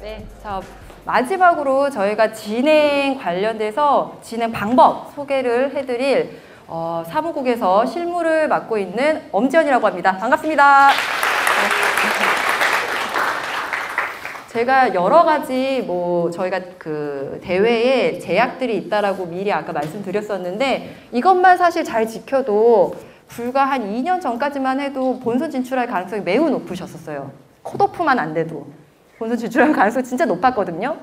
네, 자 마지막으로 저희가 진행 관련돼서 진행 방법 소개를 해드릴 어, 사무국에서 실무를 맡고 있는 엄지연이라고 합니다. 반갑습니다. 네. 제가 여러 가지 뭐 저희가 그 대회에 제약들이 있다라고 미리 아까 말씀드렸었는데 이것만 사실 잘 지켜도 불과 한 2년 전까지만 해도 본선 진출할 가능성이 매우 높으셨었어요. 컷오프만 안 돼도 본선 진출할 가능성이 진짜 높았거든요.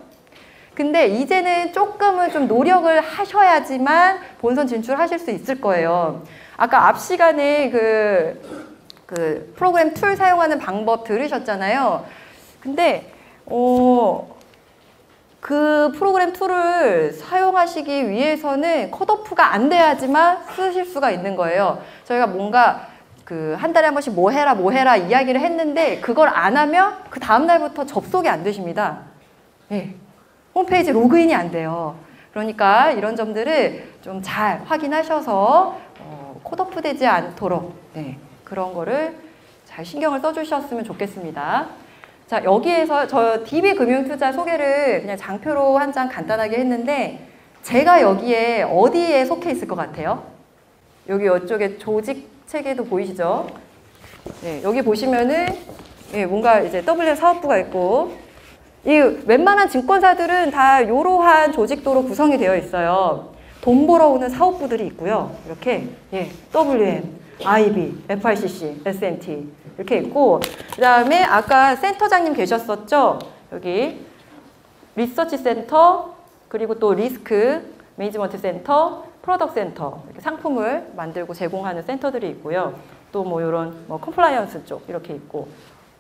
근데 이제는 조금은 좀 노력을 하셔야지만 본선 진출하실 수 있을 거예요. 아까 앞 시간에 그, 그 프로그램 툴 사용하는 방법 들으셨잖아요. 근데 어, 그 프로그램 툴을 사용하시기 위해서는 컷오프가 안 돼야지만 쓰실 수가 있는 거예요. 저희가 뭔가 그 한 달에 한 번씩 뭐 해라 뭐 해라 이야기를 했는데 그걸 안 하면 그 다음 날부터 접속이 안 되십니다. 네. 홈페이지 로그인이 안 돼요. 그러니까 이런 점들을 좀 잘 확인하셔서 어, 컷오프 되지 않도록 네, 그런 거를 잘 신경을 써주셨으면 좋겠습니다. 자 여기에서 저 DB 금융투자 소개를 그냥 장표로 한 장 간단하게 했는데 제가 여기에 어디에 속해 있을 것 같아요? 여기 이쪽에 조직 체계도 보이시죠? 네, 여기 보시면은 예, 뭔가 이제 WM 사업부가 있고 이 웬만한 증권사들은 다 이러한 조직도로 구성이 되어 있어요. 돈 벌어오는 사업부들이 있고요. 이렇게 예, WM, IB, FICC, SMT 이렇게 있고 그 다음에 아까 센터장님 계셨었죠? 여기 리서치 센터 그리고 또 리스크 매니지먼트 센터, 프로덕트 센터 이렇게 상품을 만들고 제공하는 센터들이 있고요. 또 뭐 이런 뭐 컴플라이언스 쪽 이렇게 있고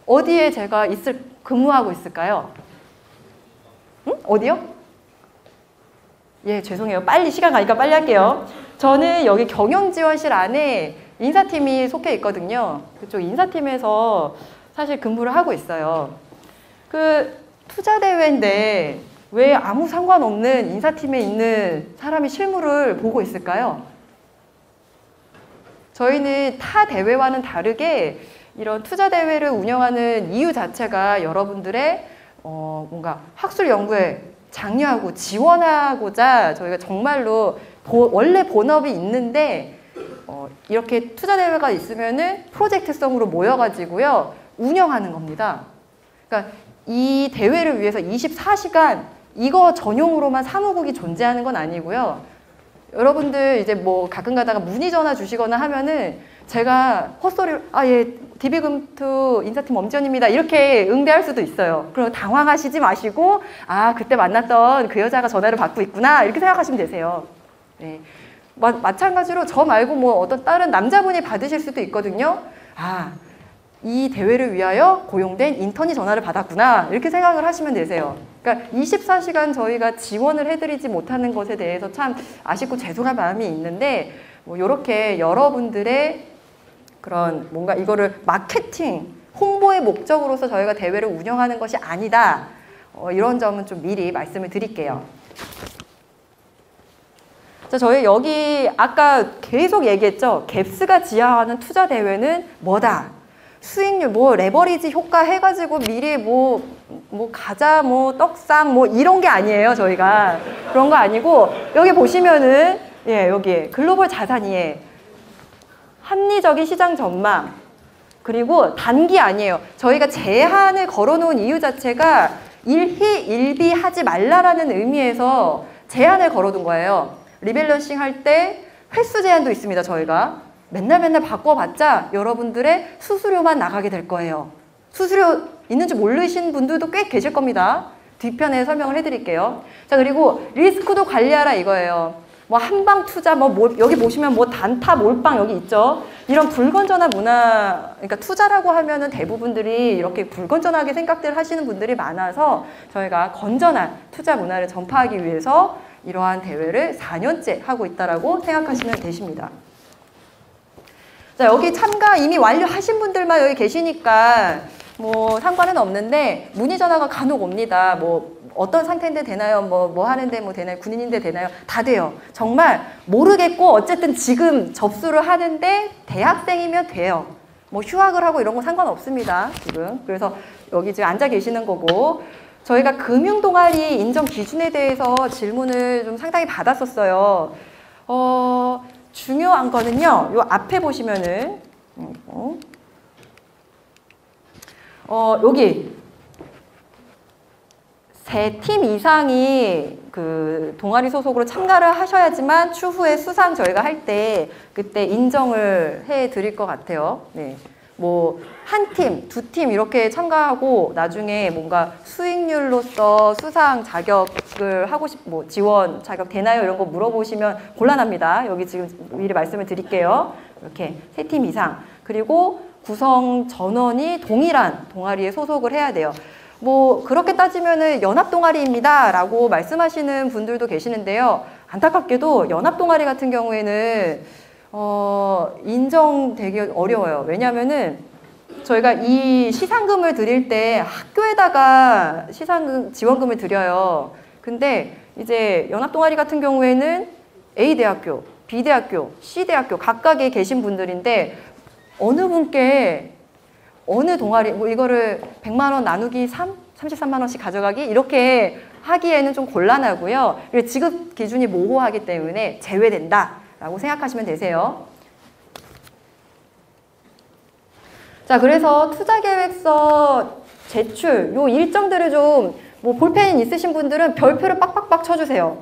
어디에 제가 있을 근무하고 있을까요? 응? 어디요? 예, 죄송해요. 빨리 시간 가니까 빨리 할게요. 저는 여기 경영지원실 안에 인사팀이 속해 있거든요. 그쪽 인사팀에서 사실 근무를 하고 있어요. 그 투자 대회인데 왜 아무 상관없는 인사팀에 있는 사람이 실무를 보고 있을까요? 저희는 타 대회와는 다르게 이런 투자 대회를 운영하는 이유 자체가 여러분들의 어, 뭔가 학술 연구에 장려하고 지원하고자 저희가 정말로 보, 원래 본업이 있는데 어, 이렇게 투자 대회가 있으면은 프로젝트성으로 모여가지고요 운영하는 겁니다. 그러니까 이 대회를 위해서 24시간 이거 전용으로만 사무국이 존재하는 건 아니고요. 여러분들 이제 뭐 가끔 가다가 문의 전화 주시거나 하면은 제가 헛소리를 아예 DB금투 인사팀 엄지연입니다 이렇게 응대할 수도 있어요. 그럼 당황하시지 마시고 아 그때 만났던 그 여자가 전화를 받고 있구나 이렇게 생각하시면 되세요. 네. 마, 마찬가지로 저 말고 뭐 어떤 다른 남자분이 받으실 수도 있거든요. 아, 이 대회를 위하여 고용된 인턴이 전화를 받았구나. 이렇게 생각을 하시면 되세요. 그러니까 24시간 저희가 지원을 해드리지 못하는 것에 대해서 참 아쉽고 죄송한 마음이 있는데, 뭐, 이렇게 여러분들의 그런 뭔가 이거를 마케팅, 홍보의 목적으로서 저희가 대회를 운영하는 것이 아니다. 어, 이런 점은 좀 미리 말씀을 드릴게요. 자, 저희 여기 아까 계속 얘기했죠. 갭스가 지향하는 투자 대회는 뭐다? 수익률, 뭐 레버리지 효과 해가지고 미리 뭐, 뭐 가자, 뭐 떡상, 뭐 이런 게 아니에요. 저희가 그런 거 아니고 여기 보시면은 예 여기 글로벌 자산이에 합리적인 시장 전망 그리고 단기 아니에요. 저희가 제한을 걸어놓은 이유 자체가 일희 일비하지 말라라는 의미에서 제한을 걸어둔 거예요. 리밸런싱 할 때 횟수 제한도 있습니다. 저희가 맨날 맨날 바꿔봤자 여러분들의 수수료만 나가게 될 거예요. 수수료 있는지 모르신 분들도 꽤 계실 겁니다. 뒤편에 설명을 해드릴게요. 자 그리고 리스크도 관리하라 이거예요. 뭐 한방 투자 뭐, 뭐 여기 보시면 뭐 단타 몰빵 여기 있죠. 이런 불건전한 문화 그러니까 투자라고 하면은 대부분들이 이렇게 불건전하게 생각들 하시는 분들이 많아서 저희가 건전한 투자 문화를 전파하기 위해서 이러한 대회를 4년째 하고 있다라고 생각하시면 되십니다. 자, 여기 참가 이미 완료하신 분들만 여기 계시니까 뭐 상관은 없는데 문의 전화가 간혹 옵니다. 뭐 어떤 상태인데 되나요? 뭐, 뭐 하는데 뭐 되나요? 군인인데 되나요? 다 돼요. 정말 모르겠고 어쨌든 지금 접수를 하는데 대학생이면 돼요. 뭐 휴학을 하고 이런 거 상관없습니다. 지금. 그래서 여기 지금 앉아 계시는 거고 저희가 금융 동아리 인정 기준에 대해서 질문을 좀 상당히 받았었어요. 어, 중요한 거는요. 요 앞에 보시면은 어, 어 여기 세 팀 이상이 그 동아리 소속으로 참가를 하셔야지만 추후에 수상 저희가 할 때 그때 인정을 해 드릴 것 같아요. 네. 뭐 한 팀, 두 팀 이렇게 참가하고 나중에 뭔가 수익률로서 수상 자격을 하고 싶, 뭐 지원 자격 되나요? 이런 거 물어보시면 곤란합니다. 여기 지금 미리 말씀을 드릴게요. 이렇게 세 팀 이상 그리고 구성 전원이 동일한 동아리에 소속을 해야 돼요. 뭐 그렇게 따지면은 연합 동아리입니다라고 말씀하시는 분들도 계시는데요. 안타깝게도 연합 동아리 같은 경우에는 어, 인정되기 어려워요. 왜냐하면은 저희가 이 시상금을 드릴 때 학교에다가 시상금 지원금을 드려요. 근데 이제 연합 동아리 같은 경우에는 A 대학교, B 대학교, C 대학교 각각에 계신 분들인데 어느 분께 어느 동아리 뭐 이거를 100만 원 나누기 3, 33만 원씩 가져가기 이렇게 하기에는 좀 곤란하고요. 그리고 지급 기준이 모호하기 때문에 제외된다 라고 생각하시면 되세요. 자, 그래서 투자 계획서 제출 요 일정들을 좀 뭐 볼펜 있으신 분들은 별표를 빡빡빡 쳐주세요.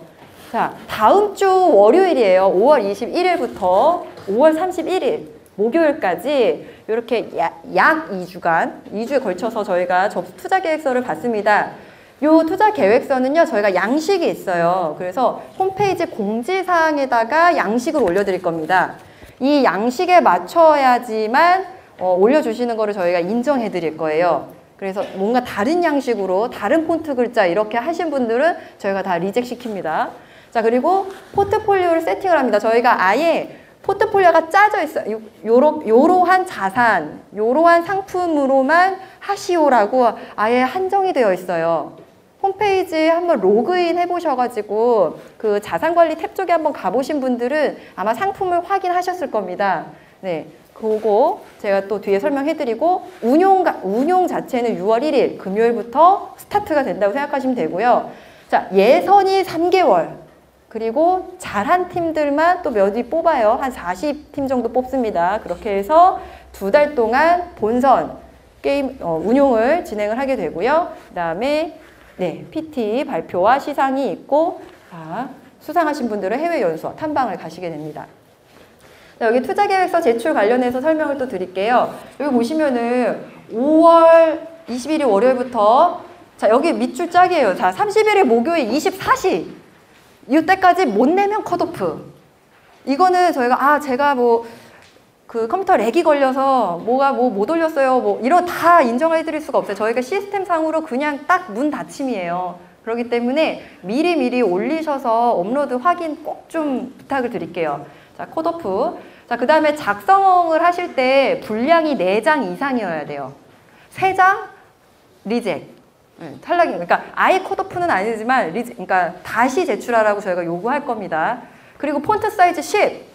자, 다음 주 월요일이에요. 5월 21일부터 5월 31일 목요일까지 이렇게 약, 약 2주간, 2주에 걸쳐서 저희가 접수 투자 계획서를 받습니다. 요 투자 계획서는요, 저희가 양식이 있어요. 그래서 홈페이지 공지사항에다가 양식을 올려드릴 겁니다. 이 양식에 맞춰야지만 어, 올려주시는 거를 저희가 인정해 드릴 거예요. 그래서 뭔가 다른 양식으로 다른 폰트 글자 이렇게 하신 분들은 저희가 다 리젝 시킵니다. 자, 그리고 포트폴리오를 세팅을 합니다. 저희가 아예 포트폴리오가 짜져 있어요. 요- 요러, 요러한 자산, 요러한 상품으로만 하시오라고 아예 한정이 되어 있어요. 홈페이지에 한번 로그인 해보셔가지고 그 자산관리 탭 쪽에 한번 가보신 분들은 아마 상품을 확인하셨을 겁니다. 네. 그거 제가 또 뒤에 설명해드리고 운용, 가- 운용 자체는 6월 1일 금요일부터 스타트가 된다고 생각하시면 되고요. 자, 예선이 3개월. 그리고 잘한 팀들만 또 몇이 뽑아요. 한 40팀 정도 뽑습니다. 그렇게 해서 두 달 동안 본선 게임 어, 운용을 진행을 하게 되고요. 그 다음에 네, PT 발표와 시상이 있고 자, 수상하신 분들은 해외 연수와 탐방을 가시게 됩니다. 자, 여기 투자 계획서 제출 관련해서 설명을 또 드릴게요. 여기 보시면은 5월 21일 월요일부터 자, 여기 밑줄 짝이에요. 자, 31일 목요일 24시. 이때까지 못 내면 컷오프. 이거는 저희가 아, 제가 뭐 그 컴퓨터 렉이 걸려서 뭐가 뭐 못 올렸어요. 뭐 이런 다 인정해 드릴 수가 없어요. 저희가 시스템 상으로 그냥 딱 문 닫힘이에요. 그렇기 때문에 미리 미리 올리셔서 업로드 확인 꼭 좀 부탁을 드릴게요. 자, 컷오프. 자, 그 다음에 작성을 하실 때 분량이 4장 이상이어야 돼요. 3장 리젝. 네, 탈락이 그러니까 아예 컷오프는 아니지만 리제, 그러니까 다시 제출하라고 저희가 요구할 겁니다. 그리고 폰트 사이즈 10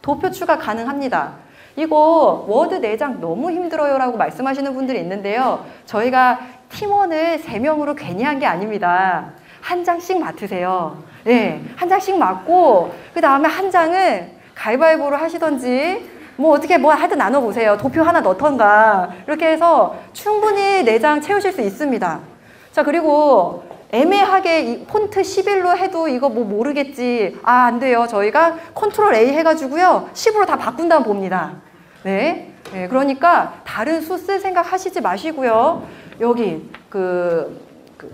도표 추가 가능합니다. 이거 워드 4장 너무 힘들어요 라고 말씀하시는 분들이 있는데요. 저희가 팀원을 3명으로 괜히 한 게 아닙니다. 한 장씩 맡으세요. 네, 한 장씩 맡고 그 다음에 한 장은 가위바위보를 하시던지 뭐 어떻게 뭐 하여튼 나눠보세요. 도표 하나 넣던가 이렇게 해서 충분히 4장 채우실 수 있습니다. 자 그리고 애매하게 이 폰트 11로 해도 이거 뭐 모르겠지. 아, 안 돼요. 저희가 컨트롤 A 해가지고요. 10으로 다 바꾼 다음 봅니다. 네. 네, 그러니까 다른 수쓸 생각 하시지 마시고요. 여기 그, 그,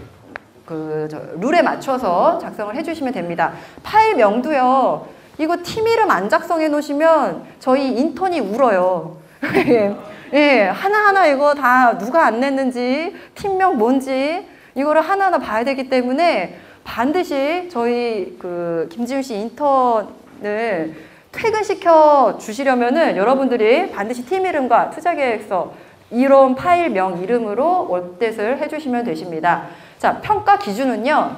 그, 저, 룰에 맞춰서 작성을 해주시면 됩니다. 파일명도요. 이거 팀 이름 안 작성해 놓으시면 저희 인턴이 울어요. 예, 하나하나 이거 다 누가 안 냈는지, 팀명 뭔지, 이거를 하나하나 봐야 되기 때문에 반드시 저희 그 김지훈 씨 인턴을 퇴근시켜 주시려면은 여러분들이 반드시 팀 이름과 투자 계획서 이런 파일명 이름으로 업데이트를 해주시면 되십니다. 자, 평가 기준은요,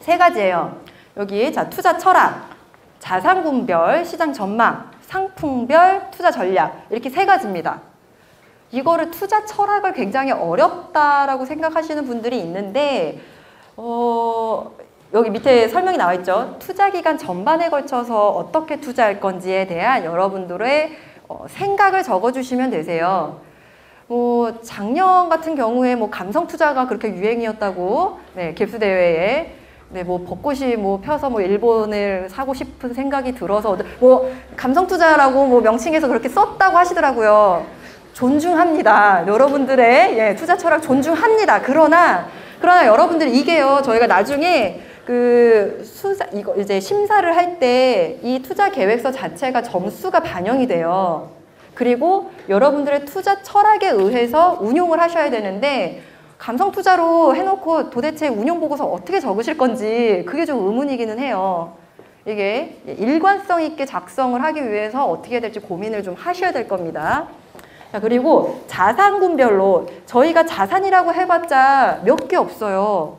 세 가지예요. 여기, 자, 투자 철학, 자산군별, 시장 전망, 상품별, 투자 전략. 이렇게 세 가지입니다. 이거를 투자 철학을 굉장히 어렵다라고 생각하시는 분들이 있는데 어, 여기 밑에 설명이 나와 있죠. 투자 기간 전반에 걸쳐서 어떻게 투자할 건지에 대한 여러분들의 어, 생각을 적어주시면 되세요. 뭐 작년 같은 경우에 뭐 감성 투자가 그렇게 유행이었다고 네, 갭스 대회에 네, 뭐 벚꽃이 뭐 펴서 뭐 일본을 사고 싶은 생각이 들어서 뭐 감성 투자라고 뭐 명칭에서 그렇게 썼다고 하시더라고요. 존중합니다. 여러분들의 예, 투자 철학 존중합니다. 그러나 그러나 여러분들 이게요. 저희가 나중에 그 수사 이거 이제 심사를 할 때 이 투자 계획서 자체가 점수가 반영이 돼요. 그리고 여러분들의 투자 철학에 의해서 운용을 하셔야 되는데 감성 투자로 해놓고 도대체 운용 보고서 어떻게 적으실 건지 그게 좀 의문이기는 해요. 이게 일관성 있게 작성을 하기 위해서 어떻게 해야 될지 고민을 좀 하셔야 될 겁니다. 자, 그리고 자산군별로 저희가 자산이라고 해봤자 몇 개 없어요.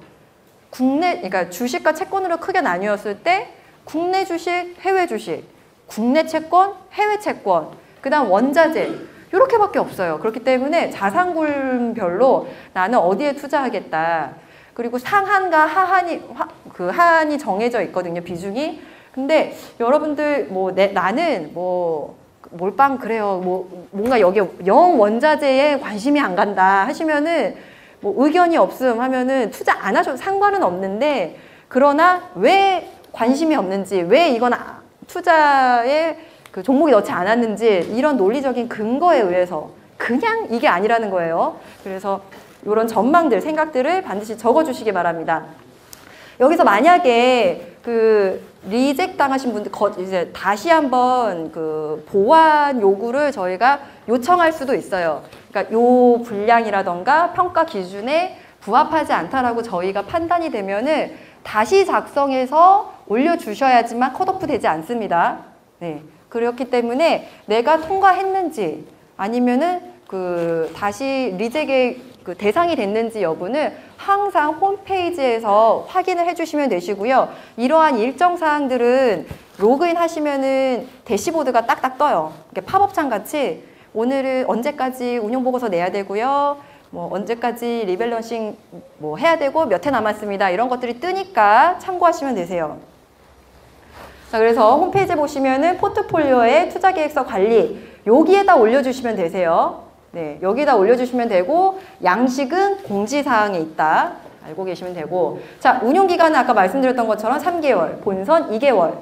국내, 그러니까 주식과 채권으로 크게 나뉘었을 때 국내 주식, 해외 주식, 국내 채권, 해외 채권, 그 다음 원자재, 이렇게밖에 없어요. 그렇기 때문에 자산군별로 나는 어디에 투자하겠다. 그리고 상한과 하한이, 하, 그 하한이 정해져 있거든요, 비중이. 근데 여러분들 뭐 내, 나는 뭐 몰빵 그래요. 뭐 뭔가 여기 영 원자재에 관심이 안 간다 하시면은 뭐 의견이 없음 하면은 투자 안 하셔도 상관은 없는데 그러나 왜 관심이 없는지 왜 이건 아- 투자에 그 종목이 넣지 않았는지 이런 논리적인 근거에 의해서 그냥 이게 아니라는 거예요. 그래서 이런 전망들 생각들을 반드시 적어주시기 바랍니다. 여기서 만약에 그 리젝 당하신 분들 거, 이제 다시 한번 그 보완 요구를 저희가 요청할 수도 있어요. 그러니까 요 분량이라던가 평가 기준에 부합하지 않다라고 저희가 판단이 되면은 다시 작성해서 올려주셔야지만 컷오프 되지 않습니다. 네. 그렇기 때문에 내가 통과했는지 아니면은 그 다시 리젝의 그 대상이 됐는지 여부는 항상 홈페이지에서 확인을 해주시면 되시고요. 이러한 일정 사항들은 로그인 하시면은 대시보드가 딱딱 떠요. 이렇게 팝업창 같이 오늘은 언제까지 운용 보고서 내야 되고요. 뭐 언제까지 리밸런싱 뭐 해야 되고 몇 회 남았습니다. 이런 것들이 뜨니까 참고하시면 되세요. 자, 그래서 홈페이지 보시면은 포트폴리오의 투자 계획서 관리 여기에다 올려주시면 되세요. 네, 여기다 올려주시면 되고 양식은 공지사항에 있다. 알고 계시면 되고 자, 운용기간은 아까 말씀드렸던 것처럼 3개월, 본선 2개월.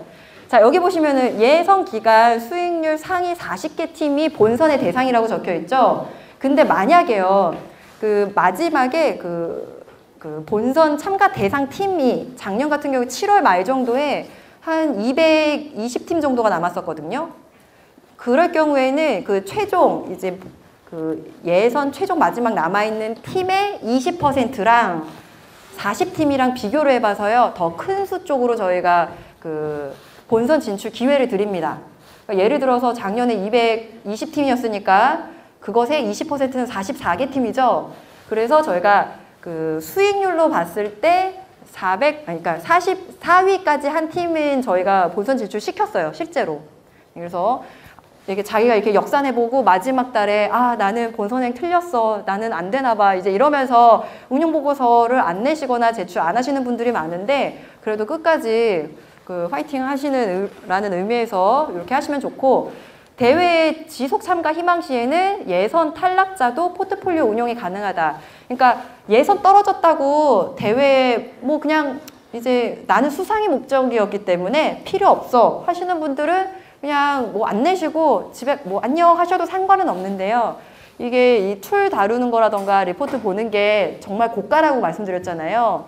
자, 여기 보시면은 예선 기간 수익률 상위 40개 팀이 본선의 대상이라고 적혀 있죠. 근데 만약에요, 그 마지막에 그, 그 본선 참가 대상 팀이 작년 같은 경우 7월 말 정도에 한 220팀 정도가 남았었거든요. 그럴 경우에는 그 최종 이제 그 예선 최종 마지막 남아있는 팀의 20%랑 40팀이랑 비교를 해봐서요. 더 큰 수 쪽으로 저희가 그 본선 진출 기회를 드립니다. 그러니까 예를 들어서 작년에 220팀이었으니까 그것의 20%는 44개 팀이죠. 그래서 저희가 그 수익률로 봤을 때 400, 아니, 그러니까 44위까지 한 팀은 저희가 본선 진출 시켰어요, 실제로. 그래서 이게 자기가 이렇게 역산해보고 마지막 달에 아 나는 본선행 틀렸어 나는 안 되나 봐 이제 이러면서 운영 보고서를 안 내시거나 제출 안 하시는 분들이 많은데 그래도 끝까지 그 화이팅 하시는 라는 의미에서 이렇게 하시면 좋고 대회 지속 참가 희망 시에는 예선 탈락자도 포트폴리오 운영이 가능하다. 그러니까 예선 떨어졌다고 대회 뭐 그냥 이제 나는 수상이 목적이었기 때문에 필요 없어 하시는 분들은 그냥 뭐 안 내시고 집에 뭐 안녕 하셔도 상관은 없는데요. 이게 이 툴 다루는 거라던가 리포트 보는 게 정말 고가라고 말씀드렸잖아요.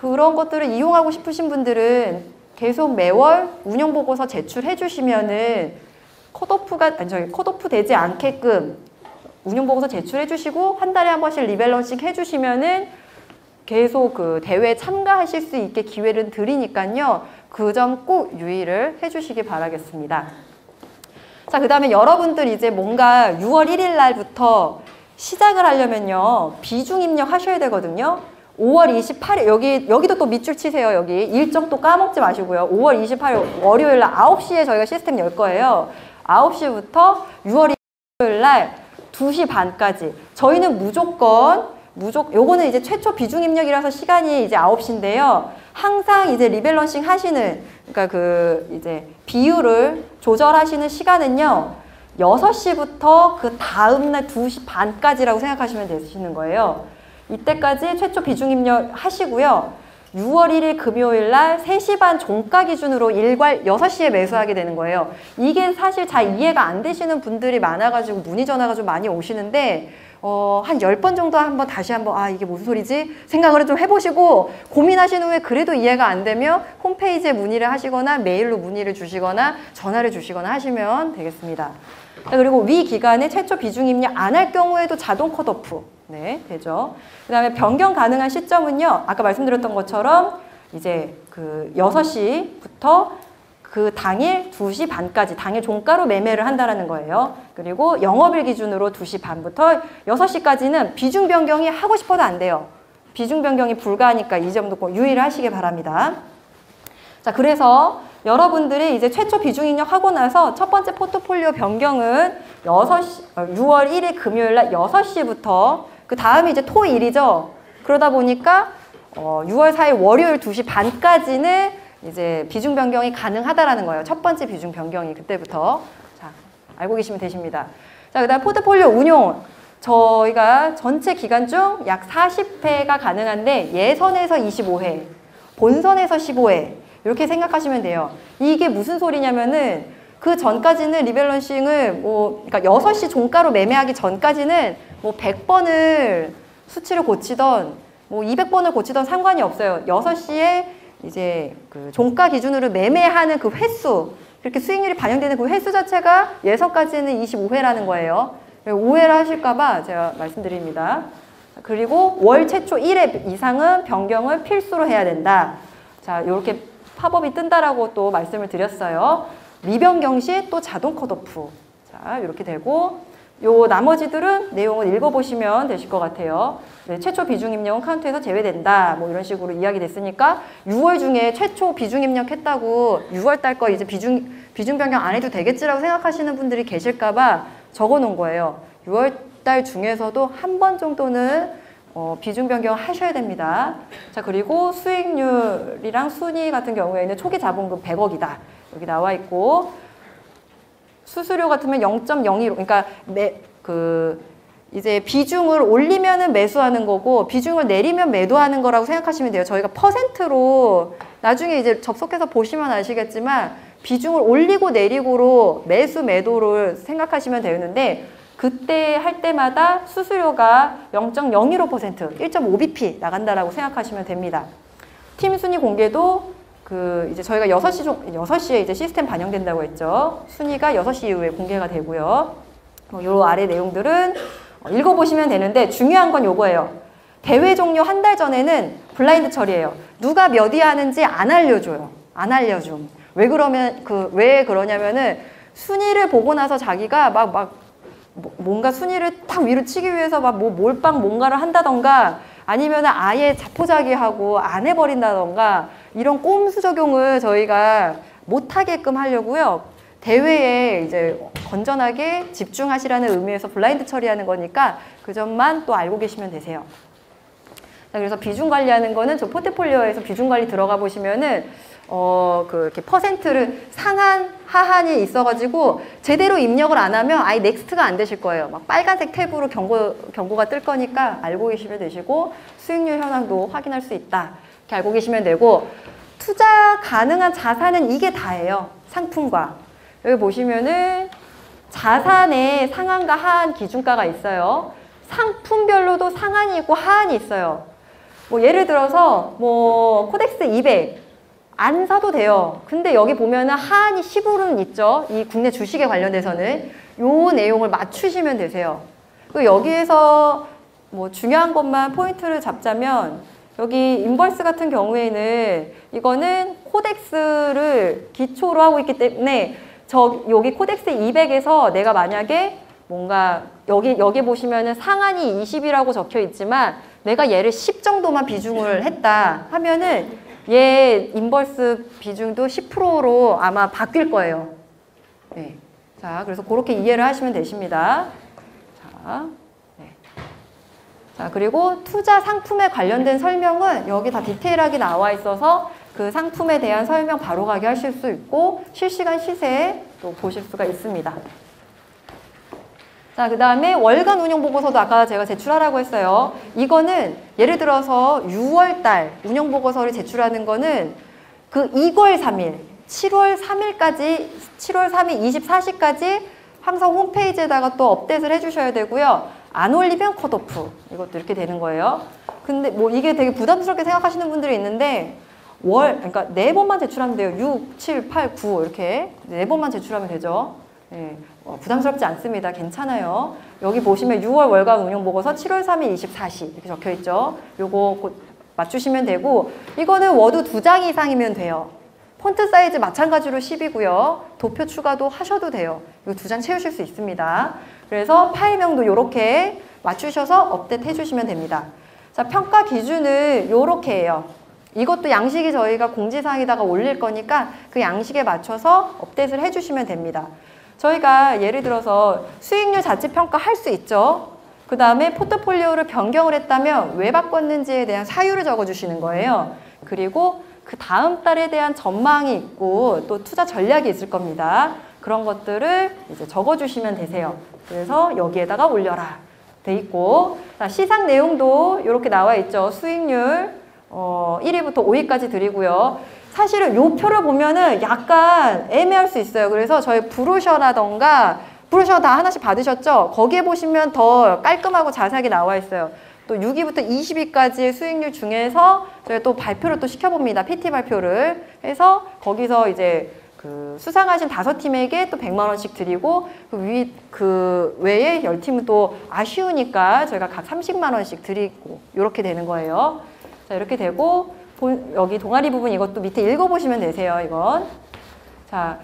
그런 것들을 이용하고 싶으신 분들은 계속 매월 운영 보고서 제출해 주시면은 컷오프가 아니 저기 컷오프 되지 않게끔 운영 보고서 제출해 주시고 한 달에 한 번씩 리밸런싱 해 주시면은 계속 그 대회에 참가하실 수 있게 기회를 드리니까요. 그 점 꼭 유의를 해 주시기 바라겠습니다. 자, 그 다음에 여러분들 이제 뭔가 6월 1일 날부터 시작을 하려면요. 비중 입력하셔야 되거든요. 5월 28일, 여기, 여기도 또 밑줄 치세요, 여기. 일정 또 까먹지 마시고요. 5월 28일 월요일 날 9시에 저희가 시스템 열 거예요. 9시부터 6월 1일 날 2시 반까지. 저희는 무조건 무조건 요거는 이제 최초 비중 입력이라서 시간이 이제 9시인데요. 항상 이제 리밸런싱 하시는 그러니까 그 이제 비율을 조절하시는 시간은요. 6시부터 그 다음 날 2시 반까지라고 생각하시면 되시는 거예요. 이때까지 최초 비중 입력 하시고요. 6월 1일 금요일 날 3시 반 종가 기준으로 일괄 6시에 매수하게 되는 거예요. 이게 사실 잘 이해가 안 되시는 분들이 많아가지고 문의 전화가 좀 많이 오시는데 어, 한 10번 정도 한번 다시 한번 아 이게 무슨 소리지? 생각을 좀 해보시고 고민하신 후에 그래도 이해가 안 되면 홈페이지에 문의를 하시거나 메일로 문의를 주시거나 전화를 주시거나 하시면 되겠습니다. 자, 그리고 위 기간에 최초 비중 입력 안 할 경우에도 자동 컷오프 네, 되죠. 그 다음에 변경 가능한 시점은요, 아까 말씀드렸던 것처럼 이제 그 6시부터 그 당일 2시 반까지 당일 종가로 매매를 한다라는 거예요. 그리고 영업일 기준으로 2시 반부터 6시까지는 비중 변경이 하고 싶어도 안 돼요. 비중 변경이 불가하니까 이 점도 꼭 유의를 하시기 바랍니다. 자, 그래서 여러분들이 이제 최초 비중 입력하고 나서 첫 번째 포트폴리오 변경은 6시, 6월 1일 금요일 날 6시부터 그 다음이 이제 토일이죠. 그러다 보니까 어, 6월 4일 월요일 2시 반까지는 이제 비중 변경이 가능하다라는 거예요. 첫 번째 비중 변경이 그때부터. 자, 알고 계시면 되십니다. 자, 그다음 포트폴리오 운용. 저희가 전체 기간 중 약 40회가 가능한데 예선에서 25회, 본선에서 15회 이렇게 생각하시면 돼요. 이게 무슨 소리냐면은 그 전까지는 리밸런싱을 뭐 그러니까 6시 종가로 매매하기 전까지는 뭐 100번을 수치를 고치던 뭐 200번을 고치던 상관이 없어요. 6시에 이제 그 종가 기준으로 매매하는 그 횟수 그렇게 수익률이 반영되는 그 횟수 자체가 예선까지는 25회라는 거예요. 오해를 하실까봐 제가 말씀드립니다. 그리고 월 최초 1회 이상은 변경을 필수로 해야 된다. 자, 이렇게 팝업이 뜬다라고 또 말씀을 드렸어요. 미변경 시 또 자동 컷오프. 자, 이렇게 되고 요 나머지들은 내용을 읽어보시면 되실 것 같아요. 네, 최초 비중 입력은 카운트에서 제외된다. 뭐 이런 식으로 이야기 됐으니까 6월 중에 최초 비중 입력 했다고 6월 달 거 이제 비중 비중 변경 안 해도 되겠지라고 생각하시는 분들이 계실까봐 적어 놓은 거예요. 6월 달 중에서도 한 번 정도는 어, 비중 변경 하셔야 됩니다. 자 그리고 수익률이랑 순위 같은 경우에는 초기 자본금 100억이다. 여기 나와 있고 수수료 같으면 0.01, 그러니까 매, 그 이제 비중을 올리면은 매수하는 거고 비중을 내리면 매도하는 거라고 생각하시면 돼요. 저희가 퍼센트로 나중에 이제 접속해서 보시면 아시겠지만 비중을 올리고 내리고로 매수 매도를 생각하시면 되는데 그때 할 때마다 수수료가 0.015% 1.5bp 나간다라고 생각하시면 됩니다. 팀 순위 공개도 그 이제 저희가 6시 종, 6시에 이제 시스템 반영된다고 했죠. 순위가 6시 이후에 공개가 되고요. 뭐요 아래 내용들은 읽어 보시면 되는데 중요한 건 요거예요. 대회 종료 한 달 전에는 블라인드 처리예요. 누가 몇 위 하는지 안 알려줘요. 안 알려줌. 왜 그러면 그 왜 그러냐면은 순위를 보고 나서 자기가 막막 뭔가 순위를 탁 위로 치기 위해서 막 뭐 몰빵 뭔가를 한다던가 아니면 아예 자포자기하고 안 해버린다던가 이런 꼼수 적용을 저희가 못하게끔 하려고요. 대회에 이제 건전하게 집중하시라는 의미에서 블라인드 처리하는 거니까 그 점만 또 알고 계시면 되세요. 자, 그래서 비중 관리하는 거는 저 포트폴리오에서 비중 관리 들어가 보시면은 어, 그, 이렇게 퍼센트를 상한, 하한이 있어가지고 제대로 입력을 안 하면 아예 넥스트가 안 되실 거예요. 막 빨간색 탭으로 경고, 경고가 뜰 거니까 알고 계시면 되시고 수익률 현황도 확인할 수 있다. 이렇게 알고 계시면 되고 투자 가능한 자산은 이게 다예요. 상품과. 여기 보시면은 자산의 상한과 하한 기준가가 있어요. 상품별로도 상한이 있고 하한이 있어요. 뭐 예를 들어서 뭐 코덱스 200 안 사도 돼요. 근데 여기 보면은 하한이 10으로는 있죠. 이 국내 주식에 관련돼서는 요 내용을 맞추시면 되세요. 그 여기에서 뭐 중요한 것만 포인트를 잡자면 여기 인버스 같은 경우에는 이거는 코덱스를 기초로 하고 있기 때문에 저 여기 코덱스 200에서 내가 만약에 뭔가 여기 여기 보시면은 상한이 20이라고 적혀 있지만 내가 얘를 10 정도만 비중을 했다 하면은 얘 인버스 비중도 10%로 아마 바뀔 거예요. 네. 자, 그래서 그렇게 이해를 하시면 되십니다. 자, 자, 네. 자, 그리고 투자 상품에 관련된 설명은 여기 다 디테일하게 나와 있어서 그 상품에 대한 설명 바로 가게 하실 수 있고 실시간 시세 또 보실 수가 있습니다. 자, 그 다음에 월간 운영 보고서도 아까 제가 제출하라고 했어요. 이거는 예를 들어서 6월 달 운영 보고서를 제출하는 거는 그 2월 3일, 7월 3일까지, 7월 3일 24시까지 항상 홈페이지에다가 또 업데이트를 해주셔야 되고요. 안 올리면 컷오프. 이것도 이렇게 되는 거예요. 근데 뭐 이게 되게 부담스럽게 생각하시는 분들이 있는데 월, 그러니까 네 번만 제출하면 돼요. 6, 7, 8, 9 이렇게 네 번만 제출하면 되죠. 네, 어, 부담스럽지 않습니다. 괜찮아요. 여기 보시면 6월 월간 운영 보고서 7월 3일 24시 이렇게 적혀 있죠. 요거 곧 맞추시면 되고 이거는 워드 두 장 이상이면 돼요. 폰트 사이즈 마찬가지로 10이고요. 도표 추가도 하셔도 돼요. 이거 두 장 채우실 수 있습니다. 그래서 파일명도 이렇게 맞추셔서 업데이트 해주시면 됩니다. 자, 평가 기준을 이렇게 해요. 이것도 양식이 저희가 공지사항에다가 올릴 거니까 그 양식에 맞춰서 업데이트를 해주시면 됩니다. 저희가 예를 들어서 수익률 자체 평가 할 수 있죠. 그 다음에 포트폴리오를 변경을 했다면 왜 바꿨는지에 대한 사유를 적어주시는 거예요. 그리고 그 다음 달에 대한 전망이 있고 또 투자 전략이 있을 겁니다. 그런 것들을 이제 적어주시면 되세요. 그래서 여기에다가 올려라. 돼 있고 자, 시상 내용도 이렇게 나와 있죠. 수익률 어, 1위부터 5위까지 드리고요. 사실은 요 표를 보면은 약간 애매할 수 있어요. 그래서 저희 브로셔라던가 브로셔 다 하나씩 받으셨죠? 거기에 보시면 더 깔끔하고 자세하게 나와 있어요. 또 6위부터 20위까지의 수익률 중에서 저희가 또 발표를 또 시켜봅니다. PT 발표를 해서 거기서 이제 그 수상하신 다섯 팀에게 또 100만 원씩 드리고 그 위, 그 외에 열 팀은 또 아쉬우니까 저희가 각 30만 원씩 드리고 이렇게 되는 거예요. 자, 이렇게 되고 본- 여기 동아리 부분 이것도 밑에 읽어보시면 되세요. 이건. 자,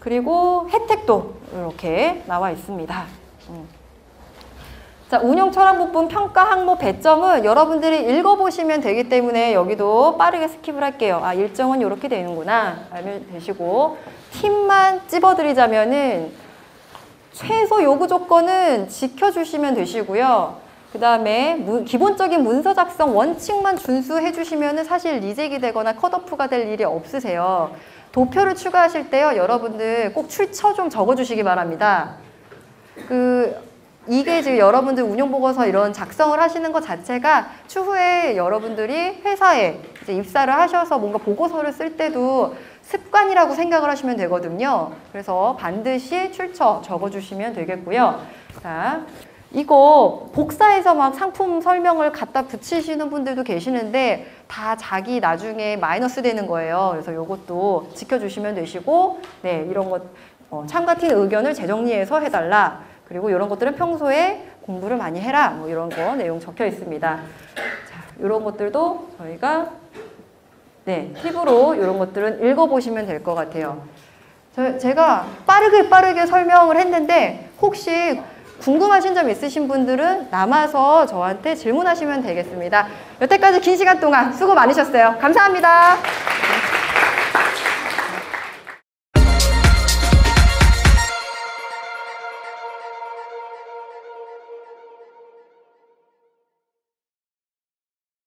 그리고 혜택도 이렇게 나와 있습니다. 음. 자, 운영 철학 부분 평가 항목 배점은 여러분들이 읽어보시면 되기 때문에 여기도 빠르게 스킵을 할게요. 아, 일정은 이렇게 되는구나. 알면 되시고. 팀만 찝어드리자면은 최소 요구 조건은 지켜주시면 되시고요. 그 다음에 기본적인 문서 작성 원칙만 준수해 주시면 사실 리젝이 되거나 컷오프가 될 일이 없으세요. 도표를 추가하실 때요. 여러분들 꼭 출처 좀 적어주시기 바랍니다. 그 이게 지금 여러분들 운영 보고서 이런 작성을 하시는 것 자체가 추후에 여러분들이 회사에 입사를 하셔서 뭔가 보고서를 쓸 때도 습관이라고 생각을 하시면 되거든요. 그래서 반드시 출처 적어주시면 되겠고요. 자, 이거 복사해서 막 상품 설명을 갖다 붙이시는 분들도 계시는데 다 자기 나중에 마이너스 되는 거예요. 그래서 이것도 지켜주시면 되시고, 네, 이런 것, 어, 참가팀 의견을 재정리해서 해달라. 그리고 이런 것들은 평소에 공부를 많이 해라. 뭐 이런 거 내용 적혀 있습니다. 자, 이런 것들도 저희가 네, 팁으로 이런 것들은 읽어보시면 될 것 같아요. 저, 제가 빠르게 빠르게 설명을 했는데 혹시 궁금하신 점 있으신 분들은 남아서 저한테 질문하시면 되겠습니다. 여태까지 긴 시간 동안 수고 많으셨어요. 감사합니다.